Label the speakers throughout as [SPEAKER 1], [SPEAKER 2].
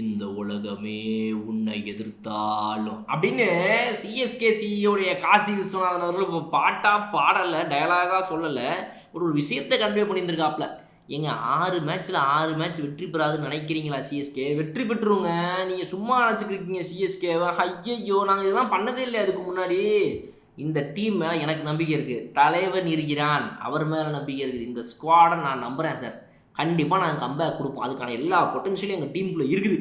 [SPEAKER 1] இந்த உலகமே உன்னை எதிர்த்தாலும். அப்படின்னு சிஎஸ்கே சிஇயோடைய காசி விஸ்வநாதன் அவர்கள் இப்போ பாட்டா பாடலை டயலாகாக சொல்லலை. ஒரு ஒரு விஷயத்தை கன்வே பண்ணியிருந்திருக்காப்ல. ஏங்க ஆறு மேட்ச்சில் ஆறு மேட்ச் வெற்றி பெறாதுன்னு நினைக்கிறீங்களா சிஎஸ்கே வெற்றி பெற்றுருங்க. நீங்கள் சும்மா அழைச்சிக்கிருக்கீங்க சிஎஸ்கேவை ஐயையோ நாங்கள் இதெல்லாம் பண்ணதே இல்லை அதுக்கு முன்னாடி. இந்த டீம் மேலே எனக்கு நம்பிக்கை இருக்குது தலைவன் இருக்கிறான் அவர் மேலே நம்பிக்கை இருக்குது. இந்த ஸ்குவாடை நான் நம்புகிறேன் சார் கண்டிப்பாக நாங்கள் கம்பேக் கொடுப்போம். அதுக்கான எல்லா பொட்டன்ஷியலும் எங்கள் டீமுக்குள்ளே இருக்குது.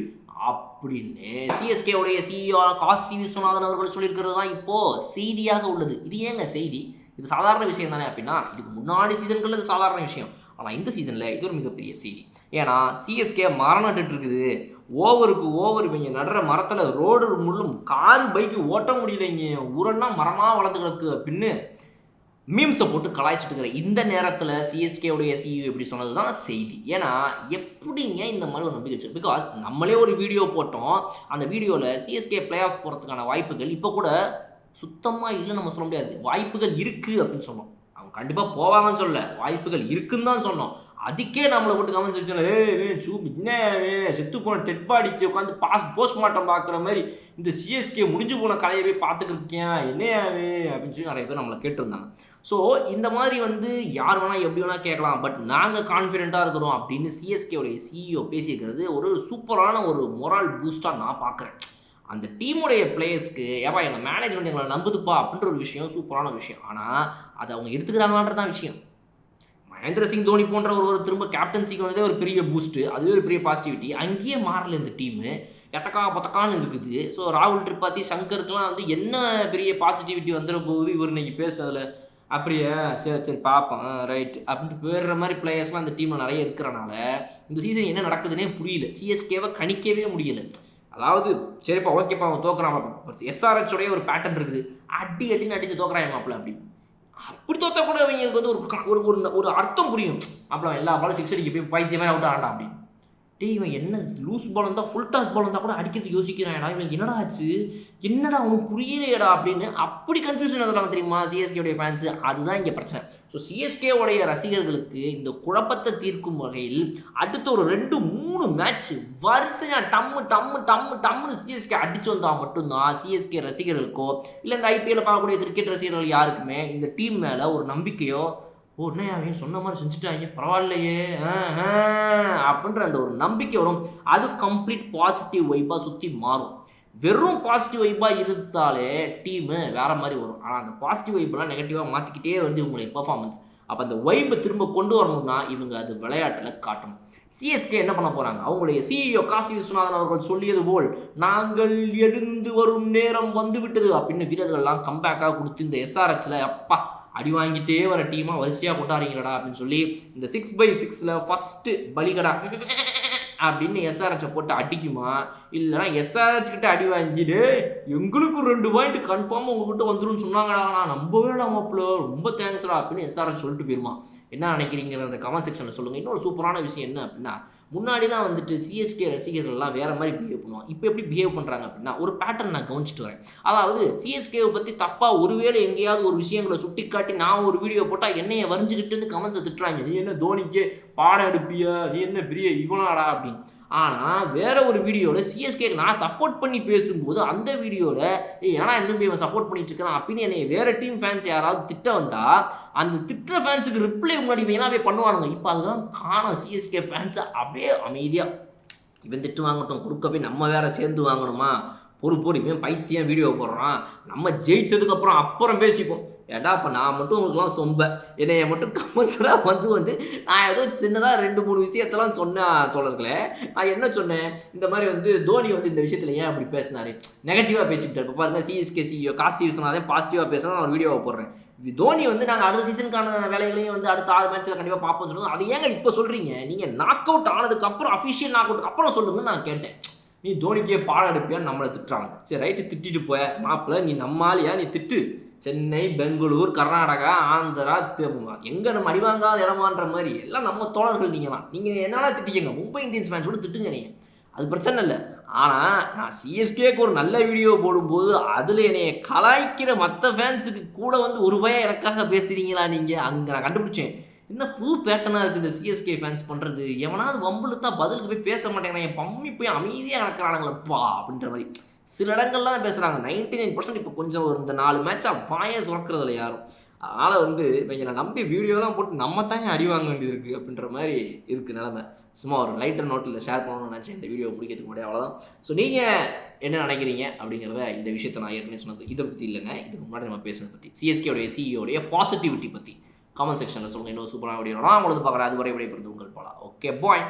[SPEAKER 1] அப்படின்னு சிஎஸ்கேவுடைய சிஇஓ காசி விஸ்வநாதன் அவர்கள் சொல்லியிருக்கிறது தான் இப்போது செய்தியாக உள்ளது. இது ஏங்க செய்தி? இது சாதாரண விஷயம் தானே அப்படின்னா இதுக்கு முன்னாடி சீசன்களில் இது சாதாரண விஷயம். ஆனால் இந்த சீசனில் இது ஒரு மிகப்பெரிய செய்தி. ஏன்னா சிஎஸ்கே மரம் நட்டுட்டு இருக்குது ஓவருக்கு ஓவர் இவங்க நடுற மரத்தில் ரோடு முள்ளும் காரு பைக்கு ஓட்ட முடியலைங்க. உரன்னா மரமாக வளர்ந்து கிடக்கு அப்படின்னு மீம்ஸை போட்டு கலாய்ச்சிட்டு இருக்கிற இந்த நேரத்தில் சிஎஸ்கேவுடைய சிஇஓ எப்படி சொன்னது தான் செய்தி. ஏன்னா எப்படிங்க இந்த மாதிரி ஒரு நம்பிக்கை பிகாஸ் நம்மளே ஒரு வீடியோ போட்டோம். அந்த வீடியோவில் சிஎஸ்கே பிளே ஆஃப் போகிறதுக்கான வாய்ப்புகள் இப்போ கூட சுத்தமாக இல்லை நம்ம சொல்ல முடியாது. வாய்ப்புகள் இருக்குது அப்படின்னு சொன்னோம். அவங்க கண்டிப்பாக போவாங்கன்னு சொல்லலை. வாய்ப்புகள் இருக்குன்னு தான் சொன்னோம். அதுக்கே நம்மளை போட்டு கமெண்ட்ஸ் வச்சோம் ஏ சூ என்னவே செத்து போன டெட் பாடிக்கு உட்காந்து பாஸ் போஸ்ட்மார்ட்டம் பார்க்குற மாதிரி இந்த சிஎஸ்கே முடிஞ்சு போன கலையை போய் பார்த்துக்கிருக்கேன் என்னையாவே அப்படின்னு சொல்லி நிறைய பேர் நம்மளை கேட்டிருந்தாங்க. ஸோ இந்த மாதிரி வந்து யார் வேணால் எப்படி வேணால் கேட்கலாம். பட் நாங்கள் கான்ஃபிடென்ட்டாக இருக்கிறோம் அப்படின்னு சிஎஸ்கேவுடைய சிஇஓ பேசியிருக்கிறது ஒரு சூப்பரான ஒரு மொரால் பூஸ்ட்டாக நான் பார்க்குறேன். அந்த டீமுடைய பிளேயர்ஸ்க்கு ஏப்பா எங்கள் மேனேஜ்மெண்ட் எங்களை நம்புதுப்பா அப்படின்ற ஒரு விஷயம் சூப்பரான விஷயம். ஆனால் அதை அவங்க எடுத்துக்கிறாங்களான்றதான் விஷயம். மகேந்திர சிங் தோனி போன்ற ஒருவர் திரும்ப கேப்டன்சிக்கு வந்ததே ஒரு பெரிய பூஸ்ட்டு அதுவே ஒரு பெரிய பாசிட்டிவிட்டி அங்கேயே மாறல இந்த டீமு எத்தக்கா பொத்தக்கான்னு இருக்குது. ஸோ ராகுல் திரிபாதி சங்கருக்குலாம் வந்து என்ன பெரிய பாசிட்டிவிட்டி வந்துட போகுது? இவர் இன்னைக்கு பேசுனதில். அப்படியா? சரி சரி பார்ப்போம் ரைட் அப்படின்ட்டு போயிடுற மாதிரி பிளேயர்ஸ்லாம் அந்த டீமில் நிறைய இருக்கிறனால இந்த சீசன் என்ன நடக்குதுன்னே புரியல. சிஎஸ்கேவை கணிக்கவே முடியல. அதாவது சரிப்பா ஓகேப்பா அவன் தோக்குறான் எஸ்ஆர்ஹெச் உடைய ஒரு பேட்டர்ன் இருக்குது. அடி அடின்னு அடிச்சு தோக்குறான் மாப்பிள்ள அப்படி. அப்படி தோத்தா கூட அவங்களுக்கு வந்து ஒரு ஒரு ஒரு அர்த்தம் புரியும். அப்புறம் எல்லா பாலும் சிக்ஸ் அடிக்க போய் பைத்தியமே அவுட் ஆண்டா அப்படி. டேய் இவன் என்ன லூஸ் பால் இருந்தால் ஃபுல் டாஸ் பால் இருந்தால் கூட அடிக்கிறது யோசிக்கிறான்டா. இவன் என்னடா ஆச்சு? என்னடா அவனுக்கு புரியலையடா அப்படின்னு அப்படி கன்ஃபியூஷன் ஆகுறாங்க தெரியுமா? சிஎஸ்கேவுடைய ஃபேன்ஸு அதுதான் இங்கே பிரச்சனை. ஸோ சிஎஸ்கேவுடைய ரசிகர்களுக்கு இந்த குழப்பத்தை தீர்க்கும் வகையில் அடுத்த ஒரு ரெண்டு மூணு மேட்ச் வரிசையாக டம்மு டம்மு டம்மு டம்முன்னு சிஎஸ்கே அடிச்சு வந்தால் மட்டும்தான் சிஎஸ்கே ரசிகர்களுக்கோ இல்லை இந்த ஐபிஎல் பார்க்கக்கூடிய கிரிக்கெட் ரசிகர்கள் யாருக்குமே இந்த டீம் மேலே ஒரு நம்பிக்கையோ ஓ என்ன அவன் சொன்ன மாதிரி செஞ்சுட்டாங்க பரவாயில்லையே. அப்படின்ற அந்த ஒரு நம்பிக்கை வரும். அது கம்ப்ளீட் பாசிட்டிவ் வைப்பாக சுற்றி மாறும். வெறும் பாசிட்டிவ் வைப்பாக இருந்தாலே டீமு வேறு மாதிரி வரும். ஆனால் அந்த பாசிட்டிவ் வைப்பெல்லாம் நெகட்டிவாக மாற்றிக்கிட்டே வந்து இவங்களுடைய பெர்ஃபார்மன்ஸ் அப்போ அந்த வைப்பை திரும்ப கொண்டு வரணும்னா இவங்க அது விளையாட்டில் காட்டணும் சிஎஸ்கே என்ன பண்ண போகிறாங்க அவங்களுடைய சிஇஓ காசி விஸ்வநாதன் அவர்கள் சொல்லியது போல் நாங்கள் எழுந்து வரும் நேரம் வந்து விட்டது அப்படின்னு வீரர்கள்லாம் கம்பேக்காக கொடுத்து இந்த எஸ்ஆர்எக்ஸில் அப்பா அடி வாங்கிட்டே வர டீமாக வரிசையாக கொண்டாடுறீங்களடா அப்படின்னு சொல்லி இந்த சிக்ஸ் பை சிக்ஸில் ஃபஸ்ட்டு பலிகடா அப்படின்னு எஸ்ஆர்ஹெச்சை போட்டு அடிக்குமா? இல்லைனா எஸ்ஆர்ஹெச் கிட்ட அடி வாங்கிட்டு எங்களுக்கு ரெண்டு பாயிண்ட் கன்ஃபார்மாக உங்ககிட்ட வந்துடும் சொன்னாங்கடா நான் நம்பவே மாப்பிள்ள ரொம்ப தேங்க்ஸ்டா அப்படின்னு எஸ்ஆர்ஹெச் சொல்லிட்டு போயிருமா. என்ன நினைக்கிறீங்கிற கமெண்ட் செக்ஷனில் சொல்லுங்கள் இன்னொரு சூப்பரான விஷயம் என்ன அப்படின்னா முன்னாடி தான் வந்துட்டு சிஎஸ்கே ரசிகர்கள்லாம் வேறு மாதிரி பிஹேவ் பண்ணுவாங்க. இப்போ எப்படி பிஹேவ் பண்ணுறாங்க அப்படின்னா ஒரு பேட்டர்ன் நான் கவனிச்சிட்டு வரேன். அதாவது சிஎஸ்கேவை பற்றி தப்பாக ஒருவேளை எங்கேயாவது ஒரு விஷயங்களை சுட்டி காட்டி நான் ஒரு வீடியோ போட்டால் என்னையை வரைஞ்சிக்கிட்டு இருந்து கமெண்ட்ஸை திட்டுறாங்க. நீ என்ன தோனிக்கே பாடம் எடுப்பியா? நீ என்ன பெரிய இவனாடா அப்படின்னு. ஆனால் வேற ஒரு வீடியோவில் சிஎஸ்கே நான் சப்போர்ட் பண்ணி பேசும்போது அந்த வீடியோவில் ஏய் ஏன்னா இன்னும் போய் இவன் சப்போர்ட் பண்ணிட்டு இருக்கான்? அப்படின்னு என்னை வேற டீம் ஃபேன்ஸ் யாராவது திட்ட வந்தா அந்த திட்டுற ஃபேன்ஸுக்கு ரிப்ளை முன்னாடி வேணா போய் பண்ணுவானுங்க? இப்போ அதுதான் காணும் சிஎஸ்கே ஃபேன்ஸை அப்படியே அமைதியாக இவன் திட்டு வாங்கட்டும் குறுக்க போய் நம்ம வேற சேர்ந்து வாங்கணுமா? பொறு பொறு இவன் பைத்தியம் வீடியோ போடுறான். நம்ம ஜெயிச்சதுக்கப்புறம் அப்புறம் பேசிப்போம். ஏடா இப்போ நான் மட்டும் உங்களுக்குலாம் சொம்பேன் என்னைய மட்டும் கமெண்ட்ஸ்லாம் வந்து வந்து நான் ஏதோ சின்னதாக ரெண்டு மூணு விஷயத்தெல்லாம் சொன்னேன் தோழர்களே. நான் என்ன சொன்னேன்? இந்த மாதிரி வந்து தோனி வந்து இந்த விஷயத்தில் ஏன் அப்படி பேசினாரு? நெகட்டிவாக பேசிக்கிட்டார். இப்போ பாருங்க சிஎஸ்கே சிஇஓ காசி விஸ்வநாதன் பாசிட்டிவாக பேசுனா நான் ஒரு வீடியோவை போடுறேன். இது தோனி வந்து நாங்கள் அடுத்த சீசனுக்கான வேலைகளையும் வந்து அடுத்த ஆறு மேட்ச்சில் கண்டிப்பாக பார்ப்போம்னு சொல்லுங்க அது ஏங்க இப்போ சொல்கிறீங்க நீங்கள் நாக் அவுட் ஆனதுக்கப்புறம் அஃபிஷியல் நாக் அவுட்டுக்கு அப்புறம் சொல்லுங்கன்னு நான் கேட்டேன். நீ தோனிக்கே பாடம் எடுப்பியான்னு நம்மளை திட்டுறாங்க. சரி ரைட்டு திட்டிட்டு போய மாப்பிள்ள நீ நம்மாலியா? நீ திட்டு. சென்னை பெங்களூர் கர்நாடகா ஆந்திரா எங்கே நம்ம அடிவாங்காத இடமான்ற மாதிரி எல்லாம் நம்ம தோழர்கள் நீங்களாம் நீங்கள் என்னடா திட்டிக்கங்க? மும்பை இந்தியன்ஸ் ஃபேன்ஸ் கூட திட்டுங்க நீங்கள் அது பிரச்சனை இல்லை. ஆனால் நான் சிஎஸ்கேக்கு ஒரு நல்ல வீடியோ போடும்போது அதில் என்னைய கலாய்க்கிற மற்ற ஃபேன்ஸுக்கு கூட வந்து ஒரு பயம் எனக்காக பேசுகிறீங்களா நீங்கள் அங்கே நான் கண்டுபிடிச்சேன். என்ன புது பேட்டனாக இருக்குது இந்த சிஎஸ்கே ஃபேன்ஸ் பண்ணுறது எவனாவது வம்புல தான் பதிலுக்கு போய் பேச மாட்டேங்கிறான். என் பம்மி போய் அமைதியாக நடக்கிறானுங்களப்பா அப்படின்ற மாதிரி. சில இடங்கள்லாம் பேசுகிறாங்க நைன்டி நைன் பர்சன்ட் இப்போ கொஞ்சம் ஒரு இந்த நாலு மேட்சாக வாயை துறக்கிறதில்ல யாரும். அதனால் வந்து இவங்களை நம்பி வீடியோலாம் போட்டு நம்ம தான் அறிவாங்க அடி வாங்க வேண்டியது இருக்குது அப்படின்ற மாதிரி இருக்குது நிலமை. சும்மா ஒரு லைட்டர் நோட்டில் ஷேர் பண்ணணும்னு நினச்சேன். இந்த வீடியோ முடிக்கிறதுக்கு முன்னாடி அவ்வளோதான் ஸோ நீங்கள் என்ன நினைக்கிறீங்க? அப்படிங்கிறத இந்த விஷயத்தை நான் ஏற்கனவே சொன்னது. இதை பற்றி இல்லைங்க. இதுக்கு முன்னாடி நம்ம பேசுனதை பற்றி சிஎஸ்கேவுடைய சிஇஓடைய பாசிட்டிவிட்டி பற்றி காமெண்ட் செக்ஷனில் சொல்லுங்கள் இன்னொரு சூப்பரான வீடியோ நான் உங்களுக்கு பார்க்குறேன். அதுவரை விடைபெறுது உங்கள் போலாம் ஓகே பாய்